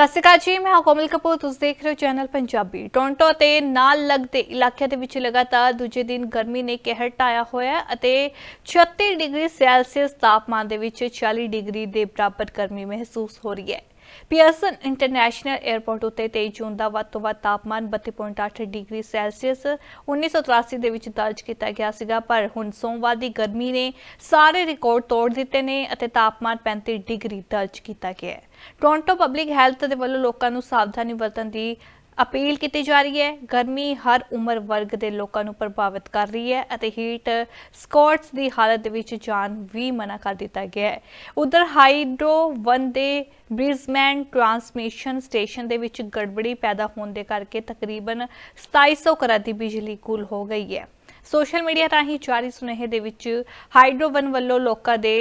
ਸਤਿ ਸ਼੍ਰੀ ਅਕਾਲ ਜੀ, ਮੈਂ ਹਾਂ ਕੋਮਲ ਕਪੂਰ, ਤੁਸੀਂ ਦੇਖ ਰਹੇ ਹੋ ਚੈਨਲ ਪੰਜਾਬੀ ਟੋਰਾਂਟੋ ਤੇ ਨਾਲ ਲੱਗਦੇ ਇਲਾਕਿਆਂ ਦੇ ਵਿੱਚ ਲਗਾਤਾਰ ਦੂਜੇ ਦਿਨ ਗਰਮੀ ਨੇ ਕਹਿਰ ਢਾਇਆ ਹੋਇਆ ਹੈ ਅਤੇ 36 ਡਿਗਰੀ ਸੈਲਸੀਅਸ ਤਾਪਮਾਨ ਦੇ ਵਿੱਚ 40 ਡਿਗਰੀ ਦੇ ਬਰਾਬਰ ਗਰਮੀ ਮਹਿਸੂਸ ਹੋ ਰਹੀ ਹੈ। ਪੀਅਰਸਨ ਇੰਟਰਨੈਸ਼ਨਲ 에ਅਰਪੋਰਟ ਉੱਤੇ 23 ਜੂਨ ਦਾ ਵੱਧ ਤੋਂ ਵੱਧ ਤਾਪਮਾਨ 32.8 ਡਿਗਰੀ ਸੈਲਸੀਅਸ 1983 ਦੇ ਵਿੱਚ ਦਰਜ ਕੀਤਾ ਗਿਆ ਸੀਗਾ, ਪਰ ਹੁਣ ਸੋਮਵਾਰ ਦੀ ਗਰਮੀ ਨੇ ਸਾਰੇ ਰਿਕਾਰਡ ਤੋੜ ਦਿੱਤੇ ਨੇ ਅਤੇ ਤਾਪਮਾਨ 35 ਡਿਗਰੀ ਦਰਜ ਕੀਤਾ ਗਿਆ ਹੈ। ਟੋਰਾਂਟੋ ਪਬਲਿਕ ਹੈਲਥ ਦੇ ਵੱਲੋਂ ਲੋਕਾਂ ਨੂੰ ਸਾਵਧਾਨੀ ਵਰਤਣ ਦੀ ਅਪੀਲ ਕੀਤੀ ਜਾ ਰਹੀ ਹੈ। ਗਰਮੀ ਹਰ ਉਮਰ ਵਰਗ ਦੇ ਲੋਕਾਂ ਨੂੰ ਪ੍ਰਭਾਵਿਤ ਕਰ ਰਹੀ ਹੈ ਅਤੇ ਹੀਟ ਸਕੌਟਸ ਦੀ ਹਾਲਤ ਵਿੱਚ ਜਾਣ ਵੀ ਮਨਾ ਕਰ ਦਿੱਤਾ ਗਿਆ ਹੈ। ਉਧਰ ਹਾਈਡਰੋ 1 ਦੇ ਬ੍ਰਿਜ਼ਮੈਨ ਟਰਾਂਸਮਿਸ਼ਨ ਸਟੇਸ਼ਨ ਦੇ ਵਿੱਚ ਗੜਬੜੀ ਪੈਦਾ ਹੋਣ ਦੇ ਕਰਕੇ ਤਕਰੀਬਨ 2700 ਘਰਾਂ ਦੀ ਬਿਜਲੀ ਗੁੱਲ ਹੋ ਗਈ ਹੈ। ਸੋਸ਼ਲ ਮੀਡੀਆ ਰਾਹੀਂ ਜਾਰੀ ਸੁਨੇਹੇ ਦੇ ਵਿੱਚ ਹਾਈਡਰੋਵਨ ਵੱਲੋਂ ਲੋਕਾਂ ਦੇ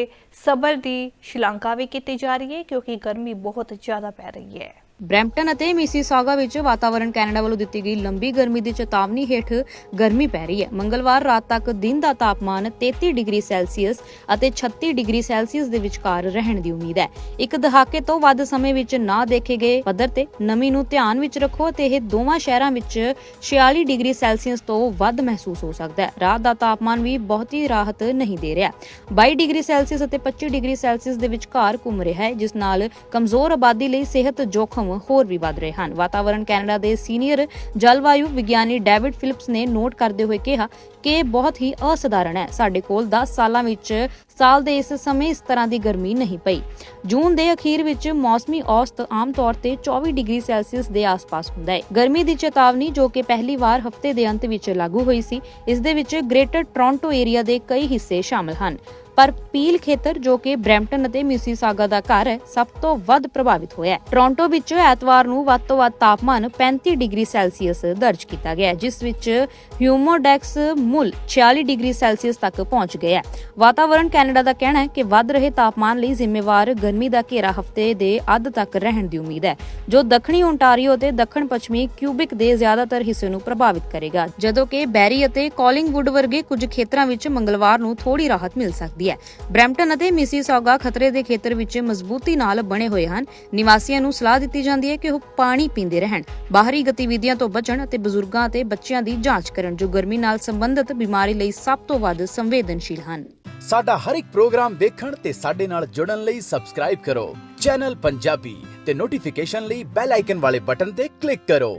ਸਬਰ ਦੀ ਸ਼ਲਾਘਾ ਵੀ ਕੀਤੀ ਜਾ ਰਹੀ ਹੈ ਕਿਉਂਕਿ ਗਰਮੀ ਬਹੁਤ ਜ਼ਿਆਦਾ ਪੈ ਰਹੀ ਹੈ। ਬ੍ਰੈਂਪਟਨ ਅਤੇ ਮਿਸੀਸਾਗਾ ਵਿੱਚ ਵਾਤਾਵਰਣ ਕੈਨੇਡਾ ਵੱਲੋਂ ਦਿੱਤੀ ਗਈ ਲੰਬੀ ਗਰਮੀ ਦੀ ਚੇਤਾਵਨੀ ਹੇਠ ਗਰਮੀ ਪੈ ਰਹੀ ਹੈ। ਮੰਗਲਵਾਰ ਰਾਤ ਤੱਕ ਦਿਨ ਦਾ ਤਾਪਮਾਨ 33 ਡਿਗਰੀ ਸੈਲਸੀਅਸ ਅਤੇ 36 ਡਿਗਰੀ ਸੈਲਸੀਅਸ ਦੇ ਵਿਚਕਾਰ ਰਹਿਣ ਦੀ ਉਮੀਦ ਹੈ। ਇੱਕ ਦਹਾਕੇ ਤੋਂ ਵੱਧ ਸਮੇਂ ਵਿੱਚ ਨਾ ਦੇਖੇ ਗਏ ਪੱਧਰ ਤੇ ਨਮੀ ਨੂੰ ਧਿਆਨ ਵਿੱਚ ਰੱਖੋ ਅਤੇ ਇਹ ਦੋਵਾਂ ਸ਼ਹਿਰਾਂ ਵਿੱਚ 46 ਡਿਗਰੀ ਸੈਲਸੀਅਸ ਤੋਂ ਵੱਧ ਮਹਿਸੂਸ ਹੋ ਸਕਦਾ ਹੈ। ਰਾਤ ਦਾ ਤਾਪਮਾਨ ਵੀ ਬਹੁਤੀ ਰਾਹਤ ਨਹੀਂ ਦੇ ਰਿਹਾ। 22 ਡਿਗਰੀ ਸੈਲਸੀਅਸ ਅਤੇ 25 ਡਿਗਰੀ ਸੈਲਸੀਅਸ ਦੇ ਵਿਚਕਾਰ ਘੁੰਮ ਰਿਹਾ ਹੈ, ਜਿਸ ਨਾਲ ਕਮਜ਼ੋਰ ਆਬਾਦੀ ਲਈ ਸਿਹਤ ਜੋਖਮ ਹੋਰ ਵੀ ਵਧ ਰਹੇ ਹਨ। ਵਾਤਾਵਰਣ ਕੈਨੇਡਾ ਦੇ ਸੀਨੀਅਰ ਜਲਵਾਯੂ ਵਿਗਿਆਨੀ ਡੇਵਿਡ ਫਿਲਿਪਸ ਨੇ ਨੋਟ ਕਰਦੇ ਹੋਏ ਕਿਹਾ ਕਿ ਬਹੁਤ ਹੀ ਅਸਧਾਰਨ ਹੈ। ਸਾਡੇ ਕੋਲ 10 ਸਾਲਾਂ ਵਿੱਚ ਸਾਲ ਦੇ ਇਸ ਸਮੇਂ ਇਸ ਤਰ੍ਹਾਂ ਦੀ ਗਰਮੀ ਨਹੀਂ ਪਈ। ਜੂਨ ਦੇ ਅਖੀਰ ਵਿੱਚ ਮੌਸਮੀ ਔਸਤ ਆਮ ਤੌਰ ਤੇ 24 ਡਿਗਰੀ ਸੈਲਸੀਅਸ ਦੇ ਆਸ-ਪਾਸ ਹੁੰਦਾ ਹੈ। ਗਰਮੀ ਦੀ ਚੇਤਾਵਨੀ ਜੋ ਕਿ ਪਹਿਲੀ ਵਾਰ ਹਫ਼ਤੇ ਦੇ ਅੰਤ ਵਿੱਚ ਲਾਗੂ ਹੋਈ ਸੀ, ਇਸ ਦੇ ਵਿੱਚ ਗ੍ਰੇਟਰ ਟੋਰਾਂਟੋ ਏਰੀਆ ਦੇ ਕਈ ਹਿੱਸੇ ਸ਼ਾਮਲ ਹਨ। ਪਰ ਪੀਲ ਖੇਤਰ ਜੋ ਕਿ ਬ੍ਰੈਂਪਟਨ ਅਤੇ ਮਿਸੀਸਾਗਾ ਦਾ ਘਰ ਹੈ, ਸਭ ਤੋਂ ਵੱਧ ਪ੍ਰਭਾਵਿਤ ਹੋਇਆ ਹੈ। ਟੋਰਾਂਟੋ ਵਿੱਚ ਐਤਵਾਰ ਨੂੰ ਵੱਧ ਤੋਂ ਵੱਧ ਤਾਪਮਾਨ 35 ਡਿਗਰੀ ਸੈਲਸੀਅਸ ਦਰਜ ਕੀਤਾ ਗਿਆ ਜਿਸ ਵਿੱਚ ਹਿਊਮੋਡੈਕਸ ਮੁੱਲ 46 ਡਿਗਰੀ ਸੈਲਸੀਅਸ ਤੱਕ ਪਹੁੰਚ ਗਿਆ ਹੈ। ਵਾਤਾਵਰਣ ਕੈਨੇਡਾ ਦਾ ਕਹਿਣਾ ਹੈ ਕਿ ਵੱਧ ਰਹੇ ਤਾਪਮਾਨ ਲਈ ਜ਼ਿੰਮੇਵਾਰ ਗਰਮੀ ਦਾ ਘੇਰਾ ਹਫ਼ਤੇ ਦੇ ਅੱਧ ਤੱਕ ਰਹਿਣ ਦੀ ਉਮੀਦ ਹੈ, ਜੋ ਦੱਖਣੀ ਓਨਟਾਰੀਓ ਤੇ ਦੱਖਣ ਪੱਛਮੀ ਕਿਊਬਿਕ ਦੇ ਜ਼ਿਆਦਾਤਰ ਹਿੱਸੇ ਨੂੰ ਪ੍ਰਭਾਵਿਤ ਕਰੇਗਾ। ਜਦੋਂ ਕਿ ਬੈਰੀ ਅਤੇ ਕਾਲਿੰਗਵੁੱਡ ਵਰਗੇ ਕੁਝ ਖੇਤਰਾਂ ਵਿੱਚ ਮੰਗਲਵਾਰ ਨੂੰ ਥੋੜੀ ਰਾਹਤ ਮਿਲ ਸਕਦੀ ਹੈ। ਹੈ। ਬ੍ਰੈਂਪਟਨ ਅਤੇ ਮਿਸੀਸਾਗਾ ਖਤਰੇ ਦੇ ਖੇਤਰ ਵਿੱਚ ਮਜ਼ਬੂਤੀ ਨਾਲ ਬਣੇ ਹੋਏ ਹਨ। ਨਿਵਾਸੀਆਂ ਨੂੰ ਸਲਾਹ ਦਿੱਤੀ ਜਾਂਦੀ ਹੈ ਕਿ ਉਹ ਪਾਣੀ ਪੀਂਦੇ ਰਹਿਣ। ਬਾਹਰੀ ਗਤੀਵਿਧੀਆਂ ਤੋਂ ਬਚਣ ਅਤੇ ਬਜ਼ੁਰਗਾਂ ਅਤੇ ਬੱਚਿਆਂ ਦੀ ਜਾਂਚ ਕਰਨ ਜੋ ਗਰਮੀ ਨਾਲ ਸੰਬੰਧਿਤ ਬਿਮਾਰੀ ਲਈ ਸਭ ਤੋਂ ਵੱਧ ਸੰਵੇਦਨਸ਼ੀਲ ਹਨ। ਸਾਡਾ ਹਰ ਇੱਕ ਪ੍ਰੋਗਰਾਮ ਵੇਖਣ ਤੇ ਸਾਡੇ ਨਾਲ ਜੁੜਨ ਲਈ ਸਬਸਕ੍ਰਾਈਬ ਕਰੋ। ਚੈਨਲ ਪੰਜਾਬੀ ਤੇ ਨੋਟੀਫਿਕੇਸ਼ਨ ਲਈ ਬੈਲ ਆਈਕਨ ਵਾਲੇ ਬਟਨ ਤੇ ਕਲਿੱਕ ਕਰੋ।